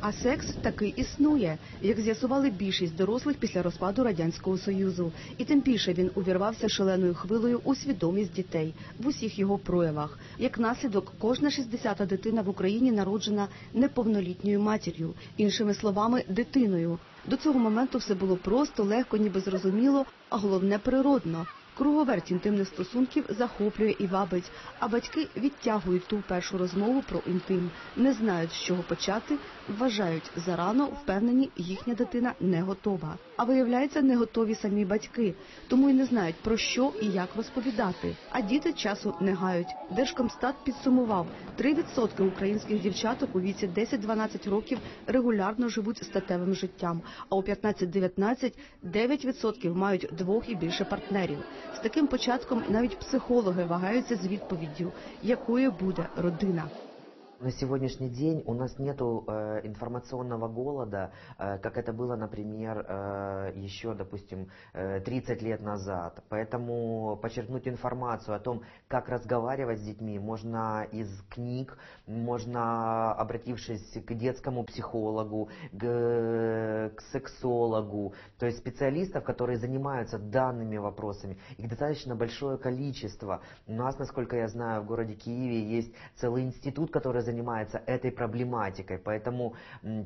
А секс таки існує, як з'ясували більшість дорослих після розпаду радянського союзу, і тим більше він увірвався шаленою хвилею у свідомість дітей в усіх його проявах. Як наслідок, кожна 60-та дитина в Україні народжена неповнолітньою матір'ю, іншими словами, дитиною. До цього моменту все було просто, легко, ніби зрозуміло, а головне природно. Круговерть інтимних стосунків захоплює і вабить, а батьки відтягують ту першу розмову про інтим, не знають, з чого почати, вважають зарано, впевнені, їхня дитина не готова. А виявляється, не готові самі батьки, тому й не знають про що і як розповідати. А діти часу не гають. Держкомстат підсумував: 3% українських дівчаток у віці 10-12 років регулярно живуть статевим життям, а у 15-19 9% мають двох і більше партнерів. З таким початком навіть психологи вагаються з відповіддю, якою буде родина. На сегодняшний день у нас нет э, информационного голода, э, как это было, например, э, еще, допустим, э, 30 лет назад. Поэтому подчеркнуть информацию о том, как разговаривать с детьми, можно из книг, можно обратившись к детскому психологу, к, к сексологу, то есть специалистов, которые занимаются данными вопросами. Их достаточно большое количество. У нас, насколько я знаю, в городе Киеве есть целый институт, который занимается этой проблематикой. Поэтому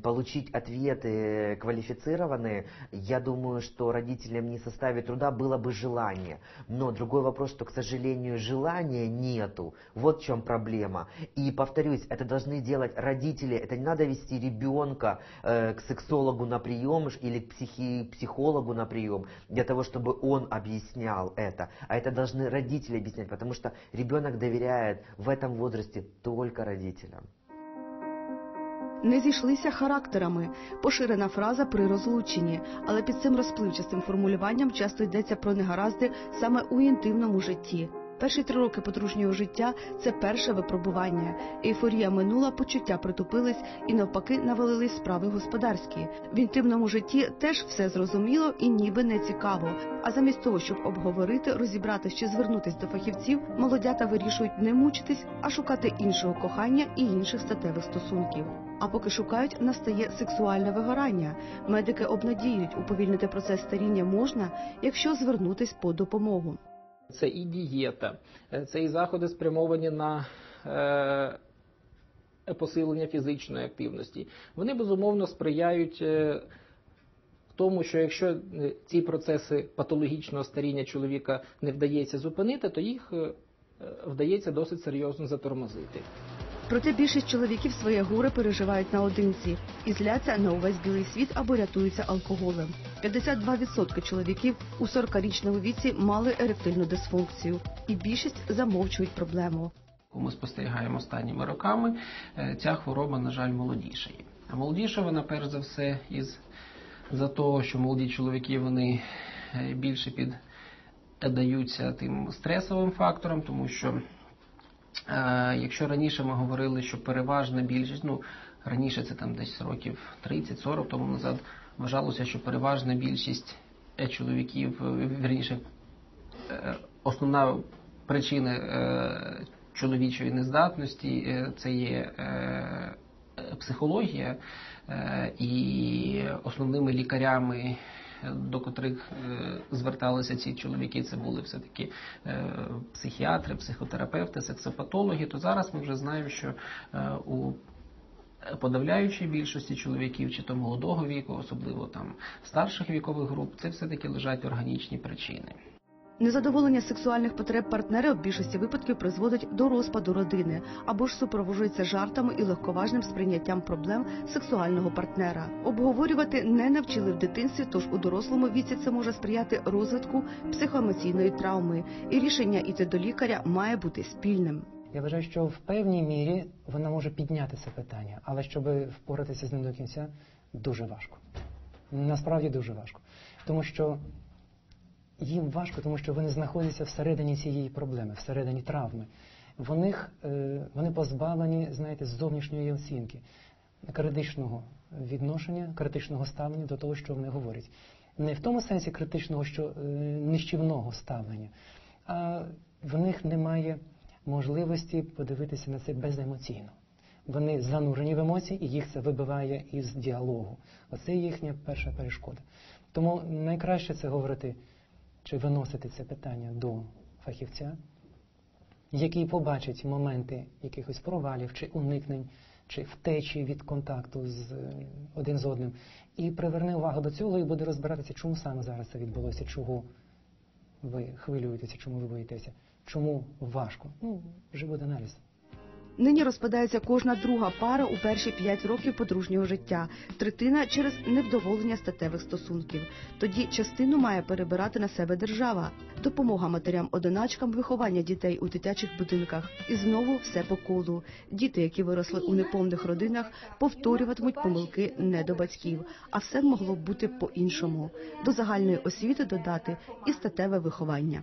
получить ответы квалифицированные, я думаю, что родителям не составит труда было бы желание. Но другой вопрос, что, к сожалению, желания нету. Вот в чем проблема. И повторюсь, это должны делать родители. Это не надо вести ребенка э, к сексологу на прием или к психи, психологу на прием для того, чтобы он объяснял это. А это должны родители объяснять, потому что ребенок доверяет в этом возрасте только родителям. Не зійшлися характерами. Поширена фраза при розлученні, але під цим розпливчастим формулюванням часто йдеться про негаразди саме у інтимному житті. Перші три роки подружнього життя це перше випробування. Ейфорія минула, почуття притупились і навпаки навалились справи господарські. В інтимному житті теж все зрозуміло і ніби не цікаво. А замість того, щоб обговорити, розібратись чи звернутись до фахівців, молодята вирішують не мучитись, а шукати іншого кохання і інших статевих стосунків. А поки шукають, настає сексуальне вигорання. Медики обнадіюють, уповільнити процес старіння можна, якщо звернутись по допомогу. Це і дієта, е, це і заходи спрямовані на е, посилення фізичної активності. Вони безумовно сприяють е, тому, що якщо ці процеси патологічного старіння чоловіка не вдається зупинити, то їх вдається досить серйозно затормозити. Проте більшість чоловіків своє горе переживають наодинці і зляться на увесь білий світ або рятуються алкоголем. 52% чоловіків у 40-річному віці мали еректильну дисфункцію, і більшість замовчують проблему. Ми спостерігаємо останніми роками, е, ця хвороба, на жаль, молодішає. А молодіша вона перш за все із за того, що молоді чоловіки вони е, більше піддаються тим стресовим факторам, тому що Е, Якщо раніше ми говорили, що переважна більшість, ну раніше це там десь років 30-40 тому назад, вважалося, що переважна більшість е, чоловіків, е, вірніше, е, основна причина е, чоловічої нездатності е, це є е, е, психологія, е, і основними лікарями до котрих е, зверталися ці чоловіки, це були все-таки е, психіатри, психотерапевти, сексопатологи, то зараз ми вже знаємо, що е, у подавляючій більшості чоловіків, чи то молодого віку, особливо там старших вікових груп, це все-таки лежать органічні причини. Незадоволення сексуальних потреб партнера в більшості випадків призводить до розпаду родини або ж супроводжується жартами і легковажним сприйняттям проблем сексуального партнера. Обговорювати не навчили в дитинстві, тож у дорослому віці це може сприяти розвитку психоемоційної травми, і рішення іти до лікаря має бути спільним. Я вважаю, що в певній мірі вона може підняти це питання, але щоб впоратися з ним до кінця, дуже важко. Насправді дуже важко. Тому що їм важко, тому що вони знаходяться всередині цієї проблеми, всередині травми. В них, е, вони позбавлені, знаєте, зовнішньої оцінки, критичного відношення, критичного ставлення до того, що вони говорять. Не в тому сенсі критичного, що е, нищівного ставлення, а в них немає можливості подивитися на це беземоційно. Вони занурені в емоції, і їх це вибиває із діалогу. Оце їхня перша перешкода. Тому найкраще це говорити чи виносити це питання до фахівця, який побачить моменти якихось провалів чи уникнень, чи втечі від контакту з е, один з одним, і приверне увагу до цього і буде розбиратися, чому саме зараз це відбулося, чого ви хвилюєтеся, чому ви боїтеся, чому важко. Ну, вже буде аналіз. Нині розпадається кожна друга пара у перші п'ять років подружнього життя, третина через невдоволення статевих стосунків. Тоді частину має перебирати на себе держава, допомога матерям-одиначкам, виховання дітей у дитячих будинках. І знову все по колу. Діти, які виросли у неповних родинах, повторюватимуть помилки не до батьків, а все могло б бути по-іншому. До загальної освіти додати і статеве виховання.